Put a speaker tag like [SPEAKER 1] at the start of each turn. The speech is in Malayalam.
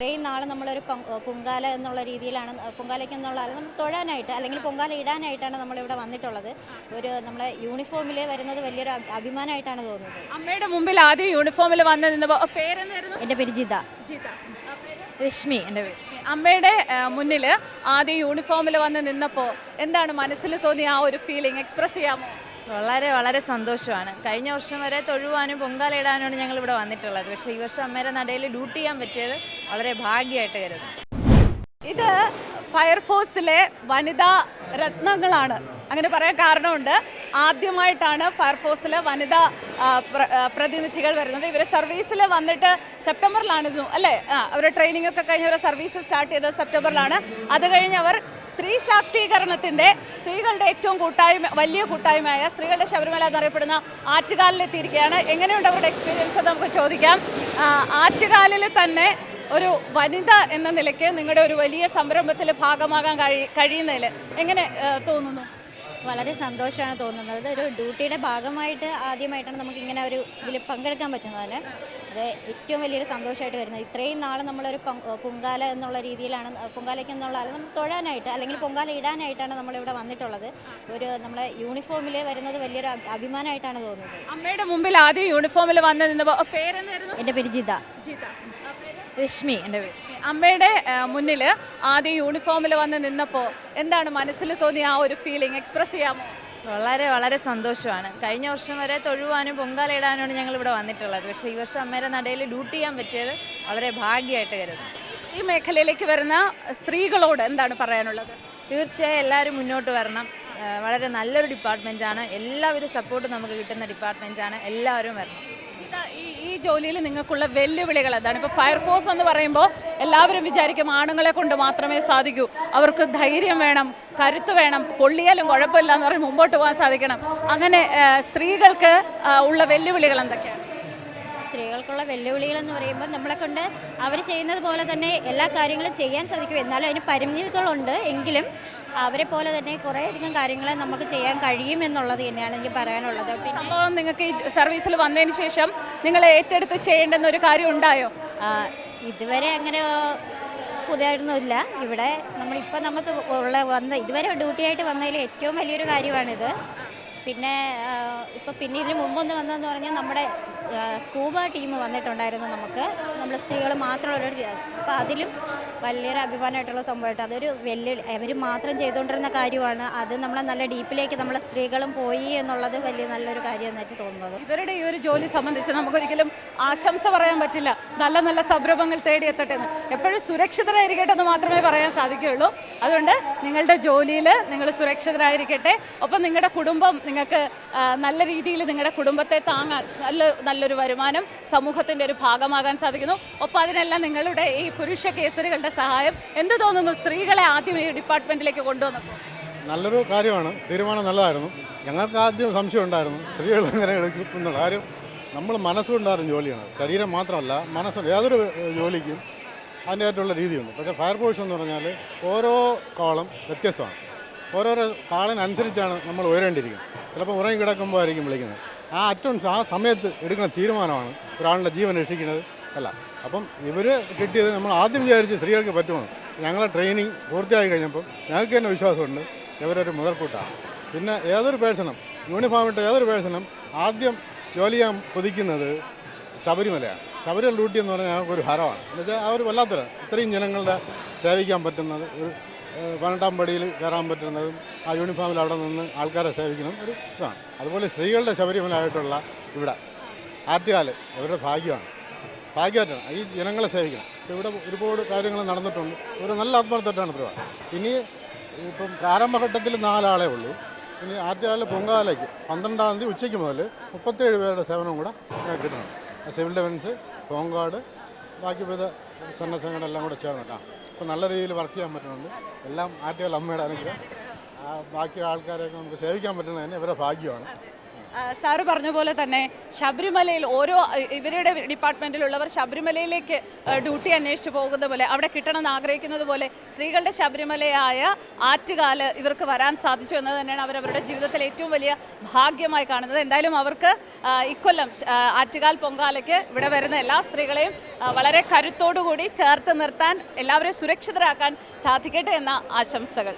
[SPEAKER 1] ഇത്രയും നാളെ നമ്മളൊരു പൊങ്കാല എന്നുള്ള രീതിയിലാണ് പൊങ്കാലയ്ക്ക് എന്നുള്ള നമ്മൾ തൊഴാനായിട്ട് അല്ലെങ്കിൽ പൊങ്കാല ഇടാനായിട്ടാണ് നമ്മളിവിടെ വന്നിട്ടുള്ളത്. ഒരു നമ്മളെ യൂണിഫോമിൽ വരുന്നത് വലിയൊരു അഭി- അഭിമാനമായിട്ടാണ് തോന്നുന്നത്.
[SPEAKER 2] അമ്മയുടെ മുമ്പിൽ ആദ്യം യൂണിഫോമിൽ വന്ന് നിന്നപ്പോൾ പേരെന്നായിരുന്നു
[SPEAKER 1] എന്റെ പേര് ജിത. രശ്മി എന്റെ പേര്.
[SPEAKER 2] അമ്മയുടെ മുന്നിൽ ആദ്യം യൂണിഫോമിൽ വന്ന് നിന്നപ്പോൾ എന്താണ് മനസ്സിൽ തോന്നിയ ആ ഒരു ഫീലിംഗ് എക്സ്പ്രസ് ചെയ്യാമോ?
[SPEAKER 3] വളരെ വളരെ സന്തോഷമാണ്. കഴിഞ്ഞ വർഷം വരെ തൊഴുവാനും പൊങ്കാലയിടാനുമാണ് ഞങ്ങൾ ഇവിടെ വന്നിട്ടുള്ളത്. പക്ഷേ ഈ വർഷം അമ്മേരെ നടയിൽ ഡ്യൂട്ടി ചെയ്യാൻ പറ്റിയത് വളരെ ഭാഗ്യമായിട്ട് കരുതുന്നു.
[SPEAKER 2] ഇത് ഫയർഫോഴ്സിലെ വനിതാ രത്നങ്ങളാണ്. അങ്ങനെ പറയാൻ കാരണമുണ്ട്. ആദ്യമായിട്ടാണ് ഫയർഫോഴ്സിലെ വനിതാ പ്രതിനിധികൾ വരുന്നത്. ഇവർ സർവീസിൽ വന്നിട്ട് സെപ്റ്റംബറിലാണിരുന്നു അല്ലേ? അവരുടെ ട്രെയിനിങ് ഒക്കെ കഴിഞ്ഞ് അവരുടെ സർവീസ് സ്റ്റാർട്ട് ചെയ്തത് സെപ്റ്റംബറിലാണ്. അത് കഴിഞ്ഞ് അവർ സ്ത്രീ ശാക്തീകരണത്തിന്റെ സ്ത്രീകളുടെ ഏറ്റവും കൂട്ടായ്മ വലിയ കൂട്ടായ്മയായ സ്ത്രീകളുടെ ശബരിമല എന്നറിയപ്പെടുന്ന ആറ്റുകാലിലെത്തിയിരിക്കുകയാണ്. എങ്ങനെയുണ്ട് അവരുടെ എക്സ്പീരിയൻസ് നമുക്ക് ചോദിക്കാം. ആറ്റുകാലിൽ തന്നെ ഒരു വനിത എന്ന നിലയ്ക്ക് നിങ്ങളുടെ ഒരു വലിയ സംരംഭത്തിൽ ഭാഗമാകാൻ കഴി കഴിയുന്നതിൽ എങ്ങനെ തോന്നുന്നു?
[SPEAKER 1] വളരെ സന്തോഷമാണ് തോന്നുന്നത്. ഒരു ഡ്യൂട്ടിയുടെ ഭാഗമായിട്ട് ആദ്യമായിട്ടാണ് നമുക്ക് ഇങ്ങനെ ഒരു ഇതിൽ പങ്കെടുക്കാൻ പറ്റുന്നത്. അത് ഏറ്റവും വലിയൊരു സന്തോഷമായിട്ട് വരുന്നത്. ഇത്രയും നാൾ നമ്മളൊരു പൊങ്കാല എന്നുള്ള രീതിയിലാണ് പൊങ്കാലയ്ക്ക് എന്നുള്ള നമ്മൾ തൊഴാനായിട്ട് അല്ലെങ്കിൽ പൊങ്കാല ഇടാനായിട്ടാണ് നമ്മളിവിടെ വന്നിട്ടുള്ളത്. ഒരു നമ്മളെ യൂണിഫോമിൽ വരുന്നത് വലിയൊരു അഭി- അഭിമാനമായിട്ടാണ് തോന്നുന്നത്.
[SPEAKER 2] അമ്മയുടെ മുമ്പിൽ ആദ്യം യൂണിഫോമിൽ വന്ന് നിന്നപ്പോൾ പേരെന്നായിരുന്നു
[SPEAKER 1] എന്റെ പേര് ജിത.
[SPEAKER 2] ജിത.
[SPEAKER 3] രശ്മി എന്റെ രശ്മി.
[SPEAKER 2] അമ്മയുടെ മുന്നിൽ ആദ്യം യൂണിഫോമിൽ വന്ന് നിന്നപ്പോൾ എന്താണ് മനസ്സിൽ തോന്നിയ ആ ഒരു ഫീലിംഗ് എക്സ്പ്രസ് ചെയ്യാമോ?
[SPEAKER 3] വളരെ വളരെ സന്തോഷമാണ്. കഴിഞ്ഞ വർഷം വരെ തൊഴുവാനും പൊങ്കാല ഇടാനുമാണ് ഞങ്ങൾ ഇവിടെ വന്നിട്ടുള്ളത്. പക്ഷേ ഈ വർഷം അമ്മേരെ നടയിൽ ഡ്യൂട്ടി ചെയ്യാൻ പറ്റിയത് വളരെ ഭാഗ്യമായിട്ട് കരുതുന്നു.
[SPEAKER 2] ഈ മേഖലയിലേക്ക് വരുന്ന സ്ത്രീകളോട് എന്താണ് പറയാനുള്ളത്?
[SPEAKER 3] തീർച്ചയായും എല്ലാവരും മുന്നോട്ട് വരണം. വളരെ നല്ലൊരു ഡിപ്പാർട്ട്മെന്റാണ്. എല്ലാവിധ സപ്പോർട്ടും നമുക്ക് കിട്ടുന്ന ഡിപ്പാർട്ട്മെന്റാണ്. എല്ലാവരും വരണം.
[SPEAKER 2] ഈ ജോലിയിൽ നിങ്ങൾക്കുള്ള വെല്ലുവിളികൾ എന്താണ് ഇപ്പോൾ ഫയർഫോഴ്സ് എന്ന് പറയുമ്പോൾ എല്ലാവരും വിചാരിക്കും ആണുങ്ങളെ കൊണ്ട് മാത്രമേ സാധിക്കൂ. അവർക്ക് ധൈര്യം വേണം കരുത്ത് വേണം പൊള്ളിയാലും കുഴപ്പമില്ല എന്ന് പറഞ്ഞ് മുമ്പോട്ട് പോകാൻ സാധിക്കണം. അങ്ങനെ സ്ത്രീകൾക്ക് ഉള്ള വെല്ലുവിളികൾ എന്തൊക്കെയാണ്?
[SPEAKER 1] സ്ത്രീകൾക്കുള്ള വെല്ലുവിളികൾ എന്ന് പറയുമ്പോൾ നമ്മളെ കൊണ്ട് അവർ ചെയ്യുന്നത് പോലെ തന്നെ എല്ലാ കാര്യങ്ങളും ചെയ്യാൻ സാധിക്കും. എന്നാലും അതിന് പരിമിതികളുണ്ട് എങ്കിലും അവരെ പോലെ തന്നെ കുറേയധികം കാര്യങ്ങൾ നമുക്ക് ചെയ്യാൻ കഴിയും എന്നുള്ളത് തന്നെയാണ് എനിക്ക് പറയാനുള്ളത്.
[SPEAKER 2] സംഭവം നിങ്ങൾക്ക് ഈ സർവീസിൽ വന്നതിന് ശേഷം നിങ്ങൾ ഏറ്റെടുത്ത് ചെയ്യേണ്ടെന്ന ഒരു കാര്യം ഉണ്ടായോ?
[SPEAKER 1] ഇതുവരെ അങ്ങനെ പുതിയതൊന്നുമില്ല. ഇവിടെ നമ്മളിപ്പോൾ നമുക്ക് ഉള്ള വന്ന ഇതുവരെ ഡ്യൂട്ടി ആയിട്ട് വന്നതിൽ ഏറ്റവും വലിയൊരു കാര്യമാണിത്. പിന്നെ ഇപ്പോൾ പിന്നെ ഇതിന് മുമ്പൊന്ന് വന്നതെന്ന് പറഞ്ഞാൽ നമ്മുടെ സ്കൂബ ടീം വന്നിട്ടുണ്ടായിരുന്നു നമുക്ക്. നമ്മൾ സ്ത്രീകൾ മാത്രമുള്ളൊരു അപ്പോൾ അതിലും വലിയൊരു അഭിമാനമായിട്ടുള്ള സംഭവമായിട്ട്. അതൊരു വെല്ലുവിളി അവർ മാത്രം ചെയ്തുകൊണ്ടിരുന്ന കാര്യമാണ്. അത് നമ്മളെ നല്ല ഡീപ്പിലേക്ക് നമ്മളെ സ്ത്രീകളും പോയി എന്നുള്ളത് വലിയ നല്ലൊരു കാര്യം എന്നായിട്ട് തോന്നുന്നത്.
[SPEAKER 2] ഇവരുടെ ഈ ഒരു ജോലി സംബന്ധിച്ച് നമുക്കൊരിക്കലും ആശംസ പറയാൻ പറ്റില്ല. നല്ല നല്ല സംരംഭങ്ങൾ തേടിയെത്തട്ടെ എന്ന്. എപ്പോഴും സുരക്ഷിതരായിരിക്കട്ടെ എന്ന് മാത്രമേ പറയാൻ സാധിക്കുകയുള്ളൂ. അതുകൊണ്ട് നിങ്ങളുടെ ജോലിയിൽ നിങ്ങൾ സുരക്ഷിതരായിരിക്കട്ടെ. ഒപ്പം നിങ്ങളുടെ കുടുംബം നിങ്ങൾക്ക് നല്ല രീതിയിൽ നിങ്ങളുടെ കുടുംബത്തെ താങ്ങാൻ നല്ല നല്ലൊരു വരുമാനം സമൂഹത്തിന്റെ ഒരു ഭാഗമാകാൻ സാധിക്കുന്നു. ഒപ്പം അതിനെല്ലാം നിങ്ങളുടെ ഈ പുരുഷ കേസരികളുടെ സഹായം എന്ത് തോന്നുന്നു സ്ത്രീകളെ ആദ്യം ഈ ഡിപ്പാർട്ട്മെന്റിലേക്ക് കൊണ്ടുവന്നപ്പോൾ
[SPEAKER 4] നല്ലൊരു കാര്യമാണ്. തീരുമാനം നല്ലതായിരുന്നു. ഞങ്ങൾക്ക് ആദ്യം സംശയം ഉണ്ടായിരുന്നു. സ്ത്രീകൾ എങ്ങനെ എടുക്കും എന്നുള്ള കാര്യം നമ്മൾ മനസ്സുകൊണ്ടായിരുന്നു ജോലിയാണ്. ശരീരം മാത്രമല്ല മനസ്സ് ഏതൊരു ജോലിക്കും അതിന്റെതായിട്ടുള്ള രീതിയുണ്ട്. പക്ഷേ ഫയർഫോഴ്സ് എന്ന് പറഞ്ഞാൽ ഓരോ കാളും വ്യത്യസ്തമാണ്. ഓരോരോ കാളിനനുസരിച്ചാണ് നമ്മൾ ഉയരേണ്ടിയിരിക്കുന്നത്. ചിലപ്പോൾ ഉറങ്ങി കിടക്കുമ്പോൾ ആയിരിക്കും വിളിക്കുന്നത്. ആ അറ്റൻസ് ആ സമയത്ത് എടുക്കുന്ന തീരുമാനമാണ് ഒരാളുടെ ജീവൻ രക്ഷിക്കുന്നത്. അല്ല അപ്പം ഇവർ കിട്ടിയത് നമ്മൾ ആദ്യം വിചാരിച്ച് സ്ത്രീകൾക്ക് പറ്റുമെന്ന് ഞങ്ങളെ ട്രെയിനിങ് പൂർത്തിയായി കഴിഞ്ഞപ്പോൾ ഞങ്ങൾക്ക് തന്നെ വിശ്വാസമുണ്ട്. ഇവരൊരു മുതൽക്കൂട്ടാണ്. പിന്നെ ഏതൊരു പേഴ്സണും യൂണിഫോം ഇട്ട ഏതൊരു പേഴ്സണും ആദ്യം ജോലി ചെയ്യാൻ കൊതിക്കുന്നത് ശബരിമലയാണ്. ശബരിമല ഡ്യൂട്ടി എന്ന് പറഞ്ഞാൽ ഞങ്ങൾക്കൊരു ഹരമാണ്. എന്നുവെച്ചാൽ അവർ വല്ലാത്തൊരു ഇത്രയും ജനങ്ങളുടെ സേവിക്കാൻ പറ്റുന്നത് ഒരു പതിനെട്ടാം പടിയിൽ കയറാൻ പറ്റുന്നതും ആ യൂണിഫോമിൽ അവിടെ നിന്ന് ആൾക്കാരെ സേവിക്കണം ഒരു ഇതാണ്. അതുപോലെ സ്ത്രീകളുടെ ശബരിമലയായിട്ടുള്ള ഇവിടെ ആറ്റുകാൽ അവരുടെ ഭാഗ്യമാണ്. ഭാഗ്യമായിട്ടാണ്. ഈ ജനങ്ങളെ സേവിക്കണം ഇവിടെ ഒരുപാട് കാര്യങ്ങൾ നടന്നിട്ടുണ്ട്. ഒരു നല്ല ആത്മാർത്ഥമായിട്ടാണ് ഇത്ര ഇനി ഇപ്പം പ്രാരംഭഘട്ടത്തിൽ നാലാളേ ഉള്ളൂ. ഇനി ആദ്യകാല പൊങ്കാലയ്ക്ക് പന്ത്രണ്ടാം തീയതി ഉച്ചയ്ക്ക് മുതൽ മുപ്പത്തേഴ് പേരുടെ സേവനം കൂടെ കിട്ടണം. സിവിൽ ഡിഫൻസ് ഹോംഗാർഡ് ബാക്കി വിവിധ സന്നദ്ധ സംഘടനയെല്ലാം കൂടെ ചേർന്നിട്ടാണ് അപ്പോൾ നല്ല രീതിയിൽ വർക്ക് ചെയ്യാൻ പറ്റുന്നുണ്ട്. എല്ലാം ആറ്റുകാൽ അമ്മയുടെ അനുഗ്രഹം. ബാക്കി ആൾക്കാരെയൊക്കെ നമുക്ക് സേവിക്കാൻ പറ്റുന്നത് തന്നെ ഇവരുടെ ഭാഗ്യമാണ്.
[SPEAKER 2] സാറ് പറഞ്ഞ പോലെ തന്നെ ശബരിമലയിൽ ഓരോ ഇവരുടെ ഡിപ്പാർട്ട്മെന്റിലുള്ളവർ ശബരിമലയിലേക്ക് ഡ്യൂട്ടി അന്വേഷിച്ച് പോകുന്ന പോലെ അവിടെ കിട്ടണമെന്ന് ആഗ്രഹിക്കുന്നത് പോലെ സ്ത്രീകളുടെ ശബരിമലയായ ആറ്റുകാൽ ഇവർക്ക് വരാൻ സാധിച്ചു എന്നത് തന്നെയാണ് അവരുടെ ജീവിതത്തിലെ ഏറ്റവും വലിയ ഭാഗ്യമായി കാണുന്നത്. എന്തായാലും അവർക്ക് ഇക്കൊല്ലം ആറ്റുകാൽ പൊങ്കാലയ്ക്ക് ഇവിടെ വരുന്ന എല്ലാ സ്ത്രീകളെയും വളരെ കരുത്തോടുകൂടി ചേർത്ത് നിർത്താൻ എല്ലാവരെയും സുരക്ഷിതരാക്കാൻ സാധിക്കട്ടെ എന്ന ആശംസകൾ.